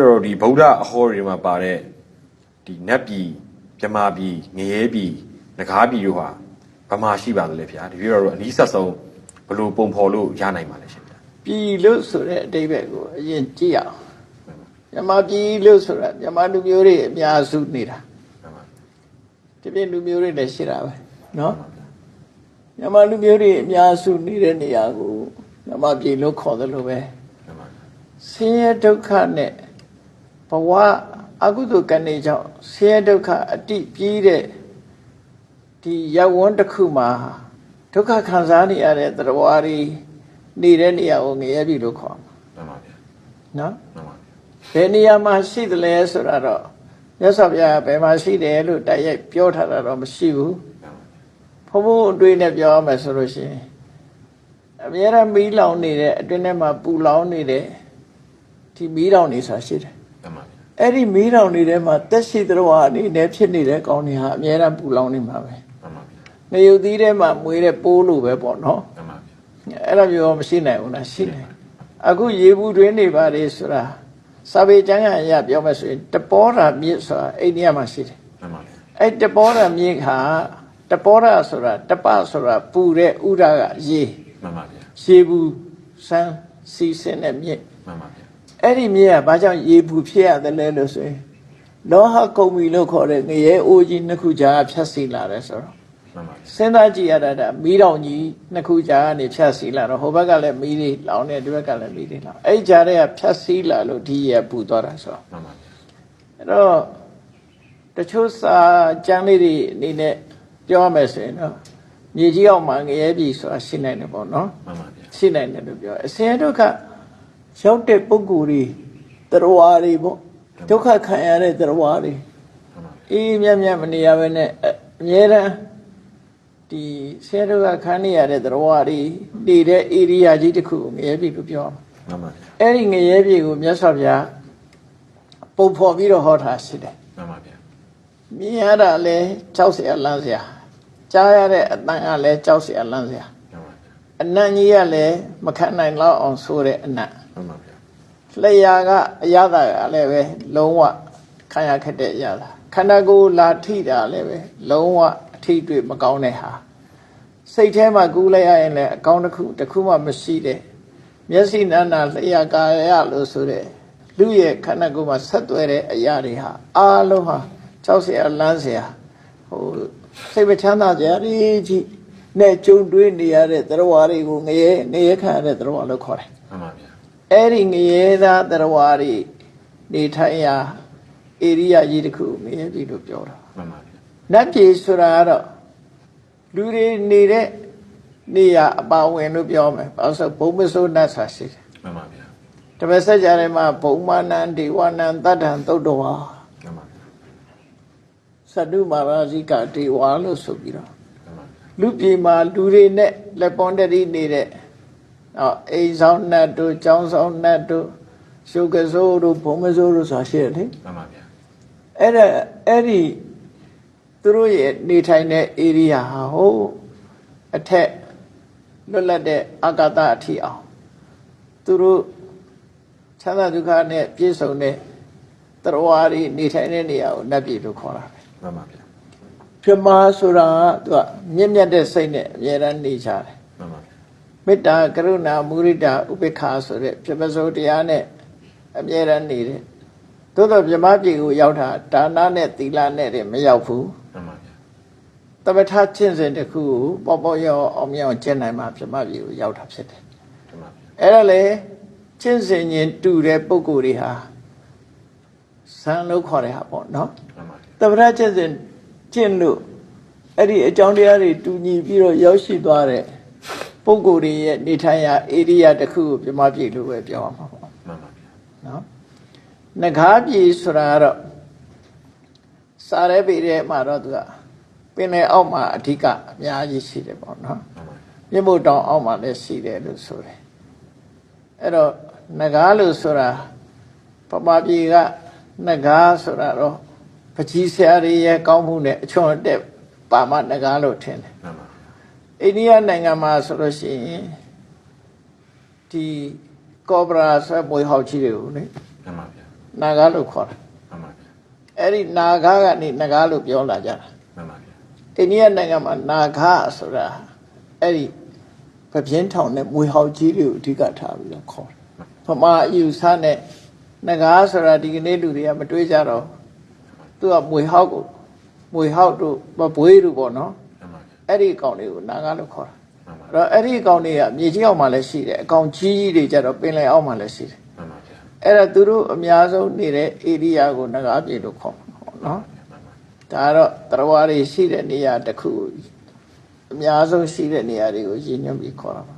တော့ဒီဗုဒ္ဓအဟောတွေမှာပါတဲ့ဒီနတ်ပြည်မြမာပြည်ငရဲပြည်ငကားပြည်တို့ဟာဗမာရှိပါသလဲဗျာတပည့်တော်တို့အနည်းဆက်ဆုံးဘယ်လိုပုံဖော်လို့ရနိုင်ပါလဲရှင်ဗျာ ပြည်လို့ဆိုတဲ့အတိပ္ပယ်ကိုအရင်ကြည့်ရအောင်မြန်မာပြည်လို့ဆိုတာမြန်မာလူမျိုးတွေအများစုနေတာ မှန်ပါ ဒီပြင်လူမျိုးတွေလည်းရှိတာပဲเนาะမြန်မာလူမျိုးတွေအများစုနေတဲ့နေရာကိုမြန်မာပြည်လို့ခေါ်တယ်လို့ပဲ မှန်ပါ ဆင်းရဲဒုက္ခနဲ့ ဘဝအကုသိုလ်ကံတွေကြောင့်ဆင်းရဲဒုက္ခအတိပြီးတဲ့ဒီရဝန်းတစ်ခုမှာဒုက္ခခံစားနေရတဲ့သတ္တဝါတွေနေတဲ့နေရာကိုငရဲပြီလို့ခေါ်မှာမှန်ပါဗျာနော်မှန်ပါဘယ်နေရာမှာရှိသလဲဆိုတာတော့မြတ်စွာဘုရားဘယ်မှာရှိတယ်လို့တိုက်ရိုက်ပြောထားတာတော့မရှိဘူးဘုံဘုံအတွေ့နဲ့ပြောရမယ်ဆိုလို့ရှိရင်အများရမီးလောင်နေတဲ့အတွင်းထဲမှာပူလောင်နေတဲ့ဒီမီးလောင်နေဆိုတာရှိတယ်မှန်ပါဗျာ အဲ့ဒီမီးလောင်နေထဲမှာတက်ရှိသတော်အနေနဲ့ဖြစ်နေတဲ့ကောင်းတွေဟာအများရပူလောင်နေမှာပဲမှန်ပါဗျာနေရုပ်သီးထဲမှာမွေးတဲ့ပိုးလိုပဲပေါ့နော်မှန်ပါဗျာအဲ့လိုမျိုးမရှိနိုင်ဘူးလားရှိနိုင်အခုရေဘူးတွင်းနေပါလေဆိုတာစာပေကျမ်းကအရာပြောမယ်ဆိုရင်တပောတာမြစ်ဆိုတာအိန္ဒိယမှာရှိတယ်မှန်ပါဗျာအဲ့တပောတာမြစ်ဟာတပောတာဆိုတာတပဆိုတာပူတဲ့ဥဒကရေမှန်ပါဗျာရေဘူးစမ်းစီစင်းတဲ့မြစ်မှန်ပါဗျာ အဲ့ဒီမြစ်ကဘာကြောင့်ရေဘူးဖြစ်ရတယ်လဲလို့ဆိုရင်လောဟကုံမီလို့ခေါ်တဲ့ငရဲအိုးကြီးနှစ်ခုကြားဖြတ်စီလာတယ်ဆိုတော့မှန်ပါဗျာစဉ်းစားကြည့်ရတာဒါမီးတောင်ကြီးနှစ်ခုကြားကနေဖြတ်စီလာတော့ဟိုဘက်ကလည်းမီးတွေလောင်နေဒီဘက်ကလည်းမီးတွေလောင်အဲ့ဒီကြားထဲကဖြတ်စီလာလို့ဒီရပူသွားတာဆိုတော့မှန်ပါဗျာအဲ့တော့တချို့စာကျမ်းလေးတွေအနေနဲ့ပြောရမယ်ဆိုရင်တော့မြေကြီးအောက်မှာငရဲပြီဆိုတာရှိနိုင်တယ်ပေါ့နော်မှန်ပါဗျာရှိနိုင်တယ်လို့ပြောအစင်ဒုက္ခ ရောက်တဲ့ပုဂ္ဂိုလ်တွေတရားတွေပေါ့ဒုက္ခခံရတဲ့တရားတွေ မှန်ပါဗျာ အေးမြတ်မြတ်မနေရဘဲနဲ့အအမြဲတမ်းဒီဆဲတော့ကခန်းနေရတဲ့သရဝတွေနေတဲ့ဧရိယာကြီးတစ်ခုကိုငရဲပြီလို့ပြောအောင် မှန်ပါဗျာ အဲ့ဒီငရဲပြီကိုမြတ်စွာဘုရားပုံဖော်ပြီးတော့ဟောထားရှိတယ် မှန်ပါဗျာ မြင်ရတာလဲကြောက်เสียလန့်เสียကြားရတဲ့အတန်ကလည်းကြောက်เสียလန့်เสีย မှန်ပါဗျာ အနံ့ကြီးကလည်းမခံနိုင်တော့အောင်ဆိုတဲ့အနံ့ မှန်ပါဗျာလျှာကအရသာကလည်းပဲလုံးဝခံရခက်တဲ့အရသာခန္ဓာကိုယ်လာထိတာလည်းပဲလုံးဝအထိတွေ့မကောင်းတဲ့ဟာစိတ်ထဲမှာကူးလိုက်ရရင်လည်းအကောင်းတစ်ခုတစ်ခုမှမရှိတဲ့မျက်စိနာနာလျှာကာယလို့ဆိုတဲ့လူရဲ့ခန္ဓာကိုယ်မှာဆက်သွဲတဲ့အရာတွေဟာအားလုံးဟာကြောက်စရာလန်းစရာဟိုစိတ်မချမ်းသာစရာတွေကြီးနဲ့ကြုံတွေ့နေရတဲ့သရဝါတွေကိုငရဲငရဲခံရတဲ့သရဝါလို့ခေါ်တယ်မှန်ပါ အဲ့ဒီငရဲသားတရားဝါတွေနေထိုင်ရာဧရိယာကြီးတစ်ခုငရဲပြီလို့ပြောတာမှန်ပါဗျာနတ်ပြည်ဆိုတာကတော့လူတွေနေတဲ့နေရာအပါဝင်လို့ပြောမယ်ဘာလို့ဆိုဘုံမစိုးနတ်ဆာရှိတယ်မှန်ပါဗျာတပည့်ဆက်ကြထဲမှာဘုံမာနံဒေဝနံတတ္ထံသုတ်တော်ဟာမှန်ပါဗျာသတ္တုမာရာဇိကဒေဝလို့ဆိုပြီးတော့မှန်ပါဗျာလူပြည်မှာလူတွေနဲ့လက်ပွန်တရီနေတဲ့ အော်အိမ်ဆောင်နတ်တို့ကျောင်းဆောင်နတ်တို့ရှုပ်ကစိုးတို့ဘုံမစိုးတို့ဆိုတာရှိတယ်လေမှန်ပါဗျာအဲ့ဒါအဲ့ဒီသူတို့ရဲ့နေထိုင်တဲ့ area ဟာဟိုအထက်လွတ်လပ်တဲ့အာကာသအထီအောင်သူတို့ချမ်းသာဒုက္ခနဲ့ပြည့်စုံတဲ့တရားဝါတွေနေထိုင်တဲ့နေရာကိုနတ်ပြည်လို့ခေါ်တာပဲမှန်ပါဗျာပြမဆိုတာကသူကမြင့်မြတ်တဲ့စိတ်နဲ့အမြဲတမ်းနေကြတယ် မှန်ပါဗျာမေတ္တာကရုဏာမုရိဒာဥပေက္ခာဆိုတဲ့ပြမစိုးတရားနဲ့အမြဲတမ်းနေတဲ့သို့တော့ပြမပြည်ကိုရောက်တာဒါနနဲ့သီလနဲ့တွေမရောက်ဘူးမှန်ပါဗျာတပထကျင့်စဉ်တစ်ခုကိုပေါ့ပေါ့ရောအောင်မြောင်ကျင့်နိုင်မှပြမပြည်ကိုရောက်တာဖြစ်တယ်မှန်ပါဗျာအဲ့ဒါလေကျင့်စဉ်ချင်းတူတဲ့ပုံကိုယ်တွေဟာဇန်လို့ခေါ်တဲ့ဟာပေါ့နော်မှန်ပါဗျာတပထကျင့်စဉ်ကျင့်လို့အဲ့ဒီအကြောင်းတရားတွေတူညီပြီးတော့ရောက်ရှိသွားတဲ့ ပုံကိုယ်တွေရဲ့နေထိုင်ရာဧရိယာတစ်ခုကိုပြမပြည်လို့ပဲပြောရမှာပေါ့မှန်ပါဗျာနော်ငကားပြည်ဆိုတာကတော့စားရဲပေတဲ့မှာတော့သူကပင်လယ်အောက်မှာအဓိကအများကြီးရှိတယ်ပေါ့နော်မှန်ပါဗျာမြင့်မို့တောင်အောက်မှာလည်းရှိတယ်လို့ဆိုတယ်အဲ့တော့ငကားလို့ဆိုတာပပပြည်ကငကားဆိုတာတော့ပကြီးဆရာတွေရဲ့ကောင်းမှုနဲ့အချွန်အတက်ပါမငကားလို့ထင်တယ်မှန်ပါဗျာ အိန္ဒိယနိုင်ငံမှာဆိုလို့ရှိရင်ဒီကောဘရာဆွဲမွေးဟောက်ကြီးတွေကိုလေမှန်ပါဗျာနာဂါလို့ခေါ်တာမှန်ပါဗျာအဲ့ဒီနာဂါကနေနဂါလို့ပြောလာကြတာမှန်ပါဗျာအိန္ဒိယနိုင်ငံမှာနာဂါဆိုတာအဲ့ဒီပပြင်းထောင်နဲ့မွေဟောက်ကြီးတွေကိုအဓိကထားပြီးတော့ခေါ်တယ်ဗမာအယူဆနဲ့နဂါဆိုတာဒီကနေ့လူတွေကမတွေးကြတော့သူကမွေဟောက်ကိုမွေဟောက်တို့မဘွေးတို့ပေါ့နော်မှန်ပါဗျာ အဲ့ဒီအကောင်တွေကိုနာဂါလို့ခေါ်တာမှန်ပါအဲ့တော့အဲ့ဒီအကောင်တွေကမြေကြီးအောက်မှာလည်းရှိတယ်အကောင်ကြီးကြီးတွေကြတော့ပင်လယ်အောက်မှာလည်းရှိတယ်မှန်ပါဗျာအဲ့ဒါသူတို့အများဆုံးနေတဲ့ area ကိုနဂါပြေလို့ခေါ်မှာပေါ့နော်မှန်ပါဒါကတော့တရားဝါတွေရှိတဲ့နေရာတစ်ခုကိုအများဆုံးရှိတဲ့နေရာတွေကိုရည်ညွှန်းပြီးခေါ်တာပါ